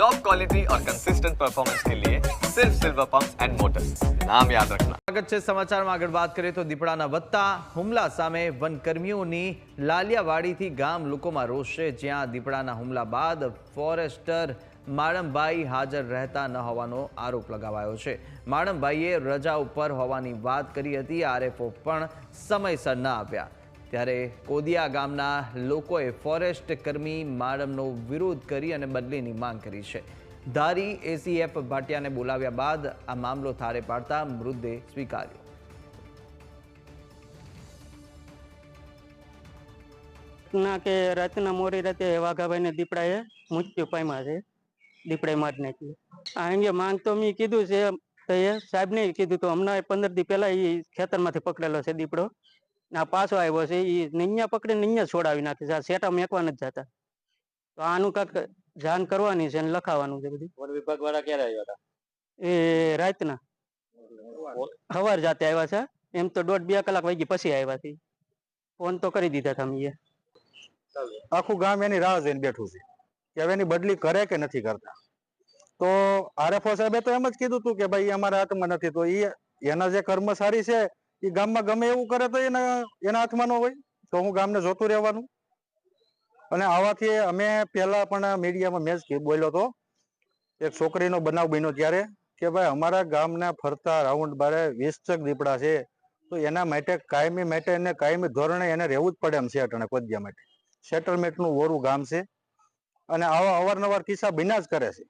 Top quality और consistent performance के लिए सिर्फ सिल्वर पंप एंड मोटर्स नाम याद रखना સ્વાગત છે સમાચારમાં આગળ વાત કરીએ તો દીપડાના વધતા હુમલા સામે વનકર્મીઓની લાલિયાવાડીથી ગામ લોકોમાં રોષ છે જ્યાં દીપડાના હુમલા બાદ ફોરેસ્ટર માળમભાઈ હાજર રહેતા ન હોવાનો આરોપ લગાવાયો છે માળમભાઈએ રજા ઉપર હોવાની વાત કરી હતી આરએફઓ પણ સમયસર ન આવ્યા ત્યારે કોદિયા ગામના લોકોએ ફોરેસ્ટ કર્મી માડમનો વિરોધ કરી અને બદલીની માંગ કરી છે. ધારી એસીએફ ભાટિયાને બોલાવ્યા બાદ આ મામલો થારે પાડતા મૃતદેહ સ્વીકાર્યો. ના કે રાતના મોડી રાતે વાઘાભાઈને દીપડાએ મૃત્યુ પામ્યા છે. દીપડાએ મારી નાખી આ અંગે માંગ તો મેં કીધું છે, તો એ કીધું તો હમણાં પંદર દી પહેલા એ ખેતરમાંથી પકડેલો છે દીપડો. આ પાછો આવ્યો છે એ નૈયા પકડીને નૈયા છોડાવી નાખે છે. આ સેટા મેકવા નથી જતા. તો આનું કાંઈક જાણ કરવાની છે અને લખાવાનું છે બધું. વન વિભાગ વાળા ક્યારે આવ્યા હતા? એ રાતના. સવાર જાતે આવ્યા છે. એમ તો દોઢ બે કલાક વાગી પછી આવ્યા છે. ફોન તો કરી દીધા હતા અમે. આખું ગામ એની રાહ જોઈને બેઠું છે. કે હવે એની બદલી કરે કે નથી કરતા? તો આરએફઓ સાહેબે તો એમ જ કીધું હતું કે ભાઈ અમારા હાથમાં નથી. તો એ એના જે કર્મચારી છે એ ગામમાં ગમે એવું કરે તો એના એના હાથમાં ન હોય, તો હું ગામને જોતું રહેવાનું. અને આવાથી અમે પહેલા પણ મીડિયામાં મેં જ બોલ્યો હતો, એક છોકરીનો બનાવ બન્યો ત્યારે, કે ભાઈ અમારા ગામના ફરતા રાઉન્ડ બારે વિસ્તક દીપડા છે, તો એના માટે કાયમી માટે એને કાયમી ધોરણે એને રહેવું જ પડે એમ છે અટાણે કોદિયા માટે. સેટલમેન્ટનું વોરું ગામ છે. અને આવા અવારનવાર કિસ્સા બિના જ કરે છે.